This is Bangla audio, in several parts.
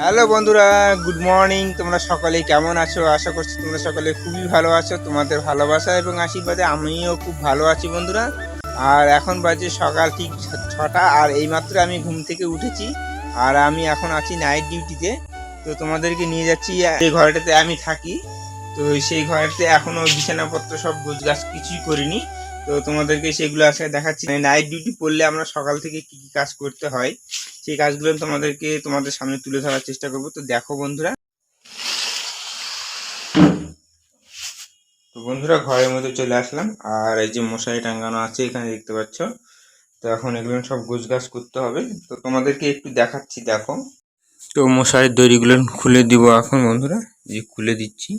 হ্যালো বন্ধুরা, গুড মর্নিং। তোমরা সকলে কেমন আছো? আশা করছি তোমরা সকলে খুবই ভালো আছো, তোমাদের ভালোবাসা এবং আশীর্বাদে আমিও খুব ভালো আছি বন্ধুরা। আর এখন বাজে সকাল ঠিক ছটা, আর এইমাত্র আমি ঘুম থেকে উঠেছি, আর আমি এখন আছি নাইট ডিউটিতে তো তোমাদেরকে নিয়ে যাচ্ছি এই ঘরটাতে আমি থাকি, তো সেই ঘরটাতে এখনও বিছানাপত্র সব গোছগাছ কিছুই করিনি। তো তোমাদেরকে সেগুলো আজকে দেখাচ্ছি। নাইট ডিউটি পড়লে আমরা সকাল থেকে কি কি কাজ করতে হয়, সেই কাজগুলো তোমাদেরকে তোমাদের সামনে তুলে ধরার চেষ্টা করব। তো দেখো বন্ধুরা। তো বন্ধুরা, ঘরের মধ্যে চলে আসলাম। আর এই যে মশারি টাঙ্গানো আছে, এখানে দেখতে পাচ্ছ। তো এখন এগুলো সব গোছগাছ করতে হবে। তো তোমাদেরকে একটু দেখাচ্ছি, দেখো। তো মশারির দড়িগুলো খুলে দিব এখন বন্ধুরা। যে খুলে দিচ্ছি।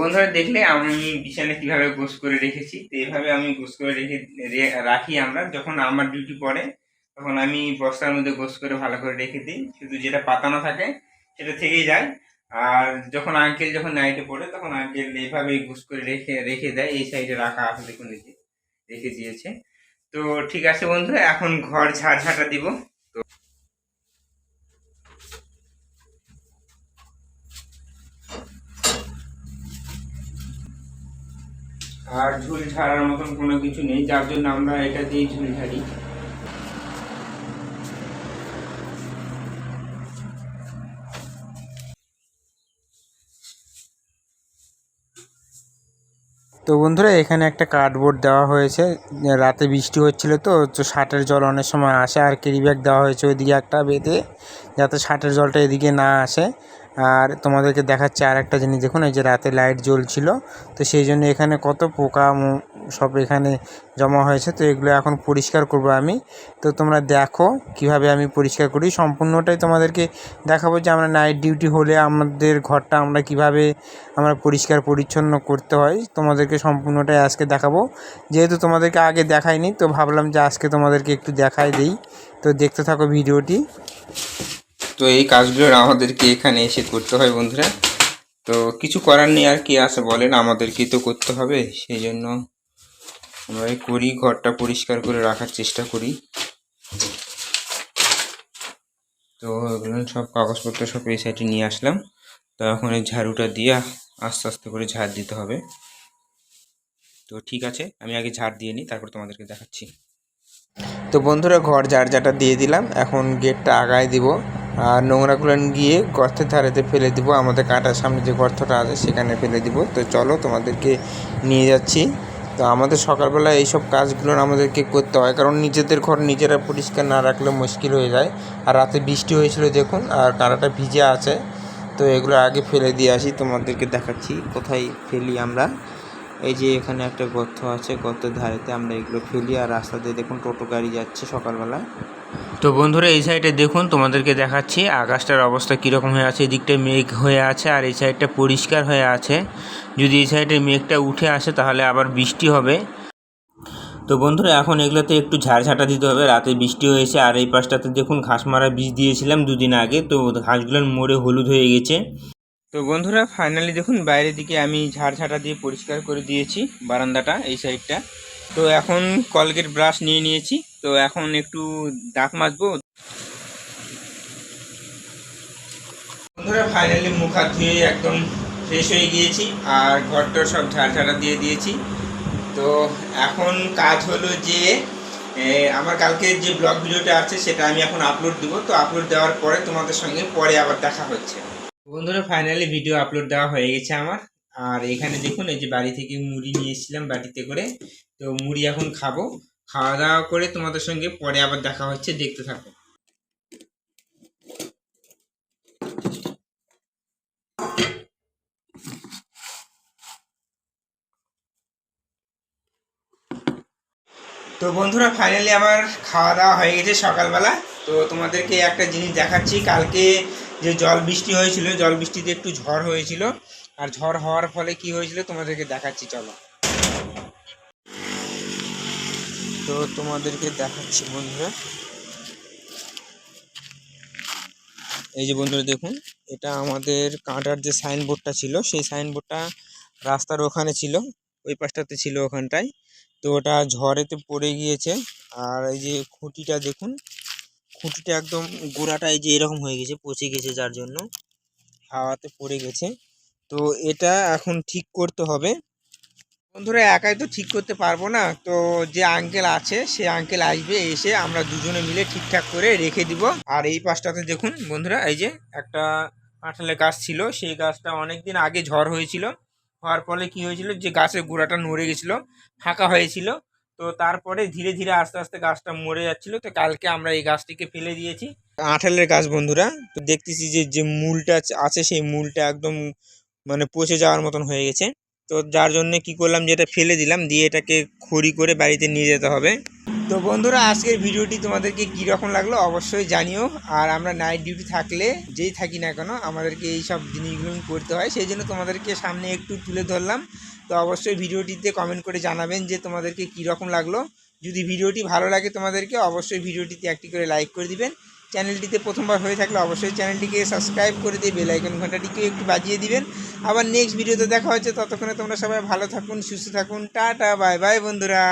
বন্ধুরা, দেখলে আমি বিছানা কীভাবে গোস করে রেখেছি? তো এইভাবে আমি গোস করে রেখে রাখি আমরা। যখন আমার ডিউটি পড়ে, তখন আমি বস্তার মধ্যে গোস করে ভালো করে রেখে দিই। শুধু যেটা পাতানো থাকে, সেটা থেকেই যায়। আর যখন আঙ্কেল যখন নাইটে পড়ে, তখন আঙ্কেল এইভাবেই গোস করে রেখে রেখে দেয়। এই সাইডে রাখা আছে দেখুন যে রেখে দিয়েছে। তো ঠিক আছে বন্ধুরা, এখন ঘর ঝাড় ঝাঁটা দিব আর ঝুল ঝাড়ার মতন কোনো কিছু নেই, যার জন্য আমরা এটা দিয়ে ঝুল ঝাড়ি। তো বন্ধুরা, এখানে একটা কার্ডবোর্ড দেওয়া হয়েছে। রাতে বৃষ্টি হচ্ছিল তো তো শার্টের জল অনেক সময় আসে, আর ক্যারি ব্যাগ দেওয়া হয়েছে ওইদিকে একটা বেঁধে, যাতে শার্টের জলটা এদিকে না আসে। আর তোমাদেরকে দেখাচ্ছে আর একটা জিনিস, দেখুন এই যে রাতে লাইট জ্বলছিল, তো সেই জন্য এখানে কত পোকা সব এখানে জমা হয়েছে, তো এগুলো এখন পরিষ্কার করব আমি। তো তোমরা দেখো কীভাবে আমি পরিষ্কার করি, সম্পূর্ণটাই তোমাদেরকে দেখাবো যে আমরা নাইট ডিউটি হলে আমাদের ঘরটা আমরা কীভাবে আমরা পরিষ্কার পরিচ্ছন্ন করতে হয়, তোমাদেরকে সম্পূর্ণটাই আজকে দেখাবো। যেহেতু তোমাদেরকে আগে দেখাইনি, তো ভাবলাম যে আজকে তোমাদেরকে একটু দেখাই দিই। তো দেখতে থাকো ভিডিওটি। তো এই কাজগুলো আমাদেরকে এখানে এসে করতে হয় বন্ধুরা। তো কিছু করার নেই আর কি আছে বলেন আমাদেরকেই তো করতে হবে, সেই জন্য আমরা করি, ঘরটা পরিষ্কার করে রাখার চেষ্টা করি। তো এগুলো সব কাগজপত্র সব এই সাইডে নিয়ে আসলাম। তো এখন এই ঝাড়ুটা দিয়ে আস্তে আস্তে করে ঝাড় দিতে হবে। তো ঠিক আছে, আমি আগে ঝাড় দিয়ে নিই, তারপর তোমাদেরকে দেখাচ্ছি। তো বন্ধুরা, ঘর ঝাড় ঝাঁটা দিয়ে দিলাম, এখন গেটটা আগায় দিব। আর নোংরাগুলো গিয়ে গর্তের ধারেতে ফেলে দিব। আমাদের কাঁটার সামনে যে গর্তটা আছে সেখানে ফেলে দিব। তো চলো তোমাদেরকে নিয়ে যাচ্ছি। তো আমাদের সকালবেলা এইসব কাজগুলো আমাদেরকে করতে হয়। কারণ নিজেদের ঘর নিজেরা পরিষ্কার না রাখলে মুশকিল হয়ে যায়। আর রাতে বৃষ্টি হয়েছিল দেখুন, আর কাঁটাটা ভিজে আছে। তো এগুলো আগে ফেলে দিয়ে আসি। তোমাদেরকে দেখাচ্ছি কোথায় ফেলি আমরা। এই যে এখানে একটা গর্ত আছে, গর্তের ধারেতে আমরা এগুলো ফেলি আর রাস্তা দিয়ে দেখুন টোটো গাড়ি যাচ্ছে সকালবেলা তো বন্ধুরা, এই সাইডে দেখুন, তোমাদেরকে দেখাচ্ছি আকাশটার অবস্থা কীরকম হয়ে আছে, এদিকটা মেঘ হয়ে আছে আর এই সাইডটা পরিষ্কার হয়ে আছে। যদি এই সাইডে মেঘটা উঠে আসে তাহলে আবার বৃষ্টি হবে। তো বন্ধুরা, এখন এগুলোতে একটু ঝাড়ঝাঁটা দিতে হবে, রাতে বৃষ্টি হয়েছে আর এই পাশটাতে দেখুন ঘাস মারা বীজ দিয়েছিলাম দুদিন আগে, তো ঘাসগুলোর মোড়ে হলুদ হয়ে গেছে। তো বন্ধুরা ফাইনালি দেখুন, বাইরের দিকে আমি ঝাড়ঝাঁটা দিয়ে পরিষ্কার করে দিয়েছি বারান্দাটা, এই সাইডটা। তো এখন কলগেট ব্রাশ নিয়ে নিয়েছি, তো এখন একটু দাঁত মাজবো। বন্ধুরা ফাইনালি মুখ হাত ধুয়ে একদম ফ্রেশ হয়ে গিয়েছি, আর ঘরটার সব ঝাড়ঝাড়া দিয়ে দিয়েছি। তো এখন কাজ হলো যে আমার কালকে যে ব্লগ ভিডিওটা আছে, সেটা আমি এখন আপলোড দিব। তো আপলোড দেওয়ার পরে তোমাদের সঙ্গে পরে আবার দেখা হচ্ছে। বন্ধুরা ফাইনালি ভিডিও আপলোড দেওয়া হয়ে গেছে আমার। আর এখানে দেখুন, এই যে বাড়ি থেকে মুড়ি নিয়ে এসেছিলাম বাটিতে করে। তো মুড়ি এখন খাব। খাওয়া দাওয়া করে তোমাদের সঙ্গে পরে আবার দেখা হচ্ছে। দেখতে থাকো। তো বন্ধুরা ফাইনালি আমার খাওয়া দাওয়া হয়ে গেছে সকালবেলা। তো তোমাদেরকে একটা জিনিস দেখাচ্ছি। কালকে যে জল বৃষ্টি হয়েছিল, জল বৃষ্টিতে একটু ঝড় হয়েছিল। আর ঝড় হওয়ার ফলে কি হয়েছিল তোমাদেরকে দেখাচ্ছি, চলো। তো তোমাদেরকে দেখাচ্ছি বন্ধুরা। এই যে বন্ধুরা, দেখুন, এটা আমাদের কাঁটার যে সাইনবোর্ডটা ছিল, সেই সাইনবোর্ডটা রাস্তার ওখানে ছিল। ওই পাশটাতে ছিল ওখানটায়। তো ওটা ঝড়েতে পড়ে গিয়েছে। আর এই যে খুঁটিটা দেখুন, খুঁটিটা একদম গোড়াটা এই যে এরকম হয়ে গেছে, পচে গেছে যার জন্য হাওয়াতে পড়ে গেছে। তো এটা এখন ঠিক করতে হবে। বন্ধুরা, একাই তো ঠিক করতে পারব না। তো যে আঙ্কেল আছে, সে আঙ্কেল আসবে, এসে আমরা দুজনে মিলে ঠিকঠাক করে রেখে দিব। আর এই পাশটাতে দেখুন, বন্ধুরা, এই যে একটা কাঁঠালের গাছ ছিল। সেই গাছটা অনেক দিন আগে ঝড় হয়েছিল। হওয়ার ফলে কি হয়েছিল যে গাছের গোড়াটা নড়ে গেছিল, ফাঁকা হয়েছিল। তো তারপরে ধীরে ধীরে আস্তে আস্তে গাছটা মরে যাচ্ছিল। তো কালকে আমরা এই গাছটিকে ফেলে দিয়েছি। আঁঠালের গাছ বন্ধুরা, তো দেখতেছি যে যে মূলটা আছে সেই মূলটা একদম মানে পচে যাওয়ার মতন হয়ে গেছে। তো যার জন্য কি করলাম যে, এটা ফেলে দিলাম। দিয়ে এটাকে খড়ি করে বাড়িতে নিয়ে যেতে হবে। তো বন্ধুরা, আজকের ভিডিওটি তোমাদেরকে কীরকম লাগল অবশ্যই জানিও। আর আমরা নাইট ডিউটি থাকলে যেই থাকি না কেন, আমাদেরকে এই সব জিনিসগুলো করতে হয়। সেই জন্য তোমাদেরকে সামনে একটু তুলে ধরলাম। তো অবশ্যই ভিডিওটিতে কমেন্ট করে জানাবেন যে তোমাদেরকে কীরকম লাগল। যদি ভিডিওটি ভালো লাগে তোমাদেরকে, অবশ্যই ভিডিওটিতে একটি করে লাইক করে দিবেন। চ্যানেলটিতে প্রথমবার হয়ে থাকলে অবশ্যই চ্যানেলটিকে সাবস্ক্রাইব করে দিয়ে বেল আইকন ঘন্টাটিকে একটু বাজিয়ে দিবেন। আবার নেক্সট ভিডিওতে দেখা হচ্ছে। ততক্ষণে তোমরা সবাই ভালো থাকুন, সুস্থ থাকুন। টাটা বাই বাই বন্ধুরা।